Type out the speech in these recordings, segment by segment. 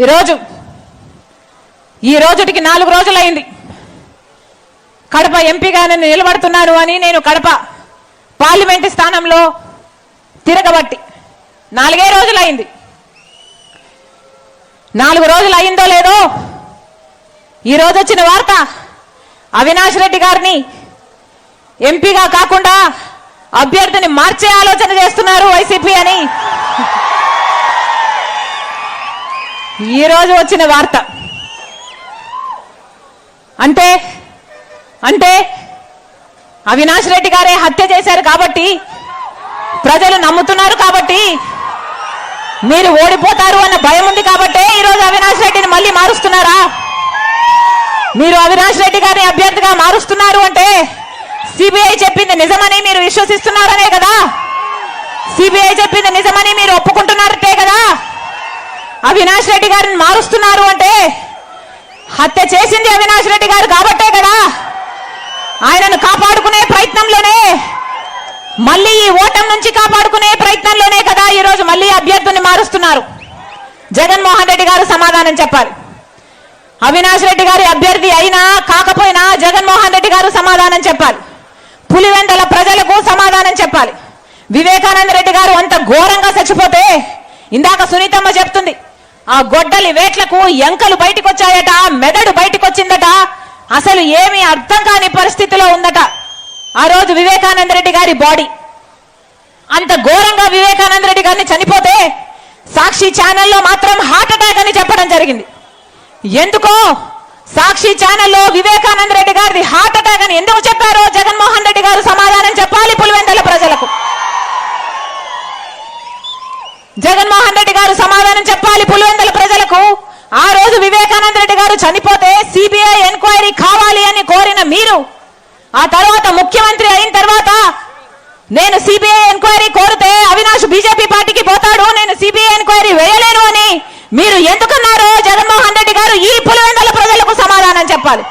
ఈరోజు ఈ రోజుటికి నాలుగు రోజులైంది. కడప ఎంపీగా నేను నిలబడుతున్నాను అని నేను కడప పార్లమెంటు స్థానంలో తిరగబట్టి నాలుగే రోజులైంది. నాలుగు రోజులు అయిందో లేదో ఈ రోజు వచ్చిన వార్త అవినాష్ రెడ్డి గారిని ఎంపీగా కాకుండా అభ్యర్థిని మార్చే ఆలోచన చేస్తున్నారు వైసీపీ అని. ఈరోజు వచ్చిన వార్త. అంటే అంటే అవినాష్ రెడ్డి గారే హత్య చేశారు కాబట్టి ప్రజలు నమ్ముతున్నారు కాబట్టి మీరు ఓడిపోతారు అన్న భయం ఉంది కాబట్టే ఈరోజు అవినాష్ రెడ్డిని మళ్ళీ మారుస్తున్నారా? మీరు అవినాష్ రెడ్డి గారిని అభ్యర్థిగా మారుస్తున్నారు అంటే సిబిఐ చెప్పింది నిజమని మీరు విశ్వసిస్తున్నారనే కదా? సిబిఐ చెప్పింది నిజమని మీరు ఒప్పుకుంటున్నారటే కదా? అవినాష్ రెడ్డి గారిని మారుస్తున్నారు అంటే హత్య చేసింది అవినాష్ రెడ్డి గారు కాబట్టే కదా. ఆయనను కాపాడుకునే ప్రయత్నంలోనే మళ్ళీ ఈ ఓటం నుంచి కాపాడుకునే ప్రయత్నంలోనే కదా ఈరోజు మళ్ళీ అభ్యర్థుని మారుస్తున్నారు. జగన్మోహన్ రెడ్డి గారు సమాధానం చెప్పాలి. అవినాష్ రెడ్డి గారి అభ్యర్థి అయినా కాకపోయినా జగన్మోహన్ రెడ్డి గారు సమాధానం చెప్పాలి. పులివెందల ప్రజలకు సమాధానం చెప్పాలి. వివేకానంద రెడ్డి గారు అంత ఘోరంగా చచ్చిపోతే ఇందాక సునీతమ్మ చెప్తుంది ఆ గొడ్డలి వేట్లకు ఎంకలు బయటకు వచ్చాయట మెదడు బయటకు వచ్చిందట అసలు ఏమి అర్థం కాని పరిస్థితిలో ఉందట ఆ రోజు వివేకానంద రెడ్డి గారి బాడీ. అంత ఘోరంగా వివేకానంద రెడ్డి గారిని చనిపోతే సాక్షి ఛానల్లో మాత్రం హార్ట్ అటాక్ అని చెప్పడం జరిగింది. ఎందుకో సాక్షి ఛానల్లో వివేకానంద రెడ్డి గారిది హార్ట్ అటాక్ అని ఎందుకు చెప్పారో జగన్మోహన్ రెడ్డి గారు సమాధానం చెప్పాలి పులివెందల ప్రజలకు. జగన్మోహన్ రెడ్డి గారు సమాధానం చెప్పాలి పులివెందుల ప్రజలకు. ఆ రోజు వివేకానంద రెడ్డి గారు చనిపోతే సిబిఐ ఎంక్వైరీ కావాలి అని కోరిన మీరు. ఆ తర్వాత ముఖ్యమంత్రి అయిన తర్వాత నేను సిబిఐ ఎంక్వైరీ కోరితే అవినాష్ బీజేపీ పార్టీకి పోతాడు నేను సిబిఐ ఎంక్వైరీ వేయలేను అని మీరు ఎందుకన్నారో? జగన్మోహన్ రెడ్డి గారు ఈ పులివెందుల ప్రజలకు సమాధానం చెప్పాలి.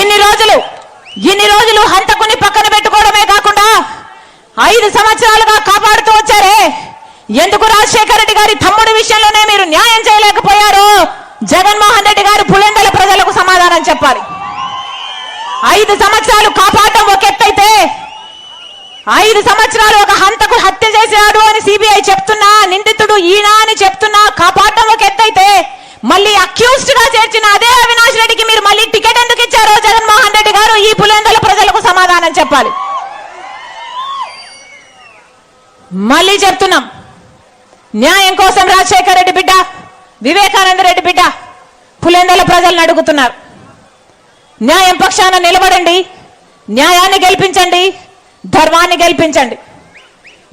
ఇన్ని రోజులు ఇన్ని రోజులు హంతకుని పక్కన పెట్టుకోవడమే కాకుండా ఐదు సంవత్సరాలుగా కాపాడుతూ వచ్చారే. ఎందుకు రాజశేఖర రెడ్డి గారి తమ్ముడి విషయంలోనే మీరు న్యాయం చేయలేకపోయారు జగన్మోహన్ రెడ్డి గారు పులిందల ప్రజలకు సమాధానం చెప్పాలి. ఐదు సంవత్సరాలు కాపాడటం ఒక ఎత్తైతే ఐదు సంవత్సరాలు ఒక హంతకు హత్య చేశాడు అని సిబిఐ చెప్తున్నా నిందితుడు ఈయన అని చెప్తున్నా కాపాడటం ఒక ఎత్తైతే మళ్ళీ అక్యూస్డ్గా చేర్చిన అదే అవినాష్ రెడ్డికి మీరు మళ్ళీ టికెట్ ఎందుకు ఇచ్చారో జగన్మోహన్ రెడ్డి గారు ఈ పులేందల ప్రజలకు సమాధానం చెప్పాలి మళ్ళీ చెప్తున్నాం. న్యాయం కోసం రాజశేఖర రెడ్డి బిడ్డ వివేకానంద రెడ్డి బిడ్డ పులేందల ప్రజలను అడుగుతున్నారు. న్యాయం పక్షాన నిలబడండి న్యాయాన్ని గెలిపించండి ధర్మాన్ని గెలిపించండి.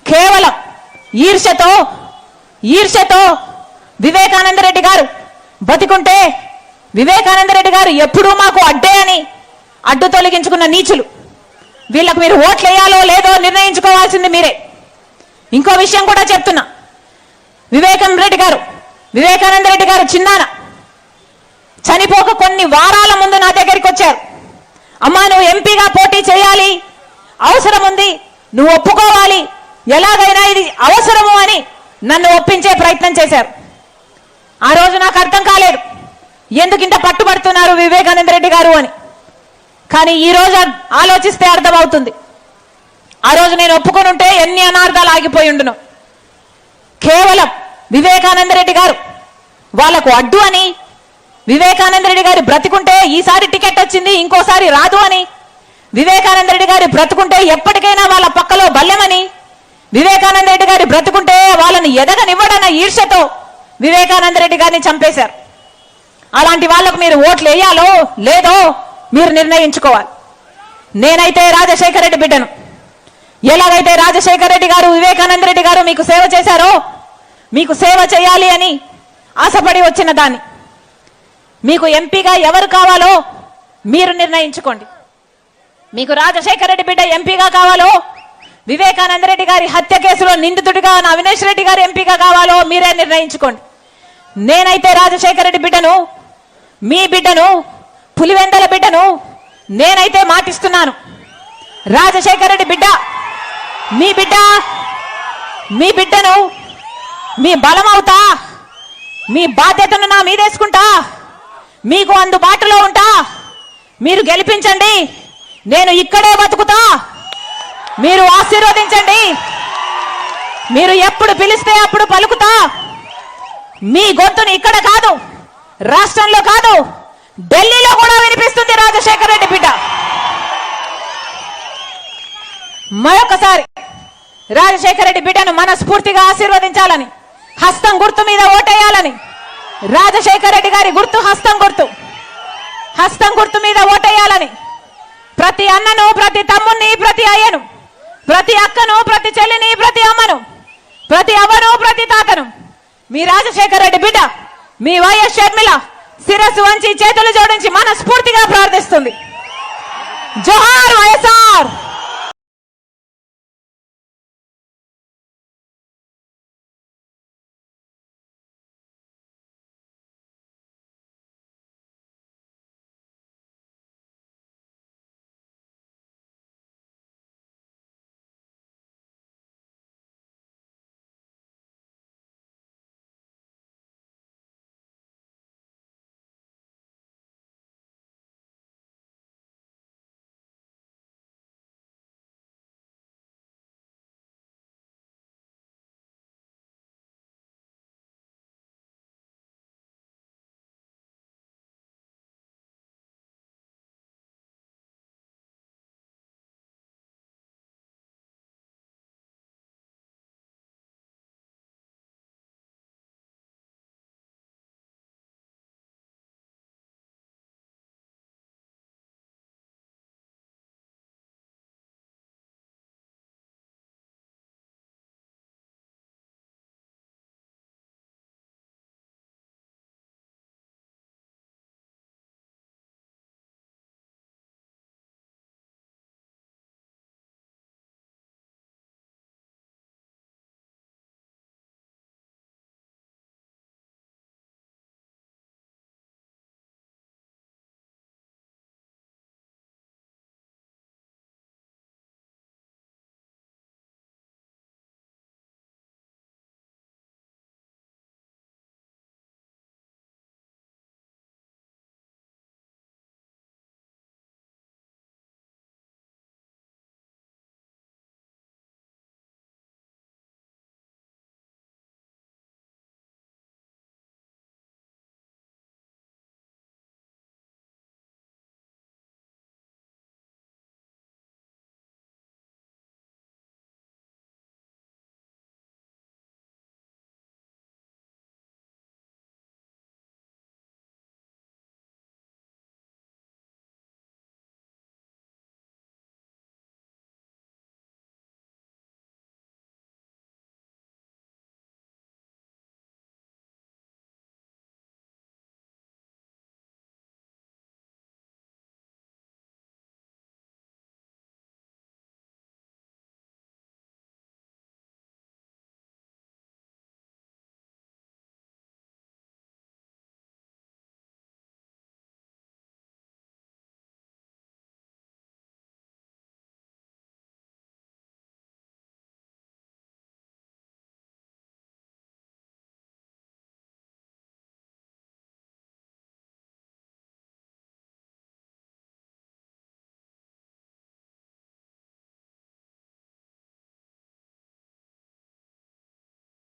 కేవలం ఈర్షతో ఈర్షతో వివేకానంద రెడ్డి గారు బతికుంటే వివేకానంద రెడ్డి గారు ఎప్పుడూ మాకు అడ్డే అని అడ్డు తొలగించుకున్న నీచులు. వీళ్ళకు మీరు ఓట్లు వేయాలో లేదో నిర్ణయించుకోవాల్సింది మీరే. ఇంకో విషయం కూడా చెప్తున్నా. వివేకం రెడ్డి గారు వివేకానంద రెడ్డి గారు చిన్నాన చనిపోక కొన్ని వారాల ముందు నా దగ్గరికి వచ్చారు. అమ్మా నువ్వు ఎంపీగా పోటీ చేయాలి. అవసరం ఉంది. నువ్వు ఒప్పుకోవాలి. ఎలాగైనా ఇది అవసరము అని నన్ను ఒప్పించే ప్రయత్నం చేశారు. ఆ రోజు నాకు అర్థం కాలేదు. ఎందుకు ఇంత పట్టుబడుతున్నారు వివేకానంద రెడ్డి గారు అని. కానీ ఈ రోజు ఆలోచిస్తే అర్థమవుతుంది. ఆ రోజు నేను ఒప్పుకొని ఉంటే ఎన్ని అనార్థాలు ఆగిపోయి ఉండును. కేవలం వివేకానంద రెడ్డి గారు వాళ్ళకు అడ్డు అని వివేకానంద రెడ్డి గారి బ్రతికుంటే ఈసారి టికెట్ వచ్చింది ఇంకోసారి రాదు అని వివేకానంద రెడ్డి గారి బ్రతుకుంటే ఎప్పటికైనా వాళ్ళ పక్కలో బల్లెమని వివేకానంద రెడ్డి గారి బ్రతుకుంటే వాళ్ళని ఎదగనివ్వడన్న ఈర్ష్యతో వివేకానంద రెడ్డి గారిని చంపేశారు. అలాంటి వాళ్ళకు మీరు ఓట్లు వేయాలో లేదో మీరు నిర్ణయించుకోవాలి. నేనైతే రాజశేఖర రెడ్డి బిడ్డను. ఎలాగైతే రాజశేఖర రెడ్డి గారు వివేకానంద రెడ్డి గారు మీకు సేవ చేశారో మీకు సేవ చేయాలి అని ఆశపడి వచ్చిన దాన్ని. మీకు ఎంపీగా ఎవరు కావాలో మీరు నిర్ణయించుకోండి. మీకు రాజశేఖర రెడ్డి బిడ్డ ఎంపీగా కావాలో వివేకానంద రెడ్డి గారి హత్య కేసులో నిందితుడిగా ఉన్న అవినేష్ రెడ్డి గారు ఎంపీగా కావాలో మీరే నిర్ణయించుకోండి. నేనైతే రాజశేఖర రెడ్డి బిడ్డను మీ బిడ్డను పులివెందల బిడ్డను నేనైతే మాటిస్తున్నాను. రాజశేఖర రెడ్డి బిడ్డ మీ బిడ్డ మీ బిడ్డను మీ బలం అవుతా మీ బాధ్యతను నా మీదేసుకుంటా మీకు అందుబాటులో ఉంటా మీరు గెలిపించండి నేను ఇక్కడే బతుకుతా మీరు ఆశీర్వదించండి మీరు ఎప్పుడు పిలిస్తే అప్పుడు పలుకుతా మీ గొంతుని ఇక్కడ కాదు రాష్ట్రంలో కాదు ఢిల్లీలో కూడా వినిపిస్తుంది రాజశేఖర రెడ్డి బిడ్డ. మరొకసారి రాజశేఖర రెడ్డి బిడ్డను మనస్ఫూర్తిగా ఆశీర్వదించాలని హస్తం గుర్తు మీద ఓటేయాలని రాజశేఖర రెడ్డి గారి గుర్తు హస్తం గుర్తు హస్తం గుర్తు మీద ఓటేయాలని ప్రతి అన్నను ప్రతి తమ్ముణ్ణి ప్రతి అయ్యను ప్రతి అక్కను ప్రతి చెల్లిని ప్రతి అమ్మను ప్రతి అవ్వను ప్రతి తాతను మీ రాజశేఖర రెడ్డి బిడ్డ మీ వైఎస్ షర్మిల శిరస్సు వంచి చేతులు జోడించి మనస్ఫూర్తిగా ప్రార్థిస్తుంది. జోహార్ వైఎస్ఆర్!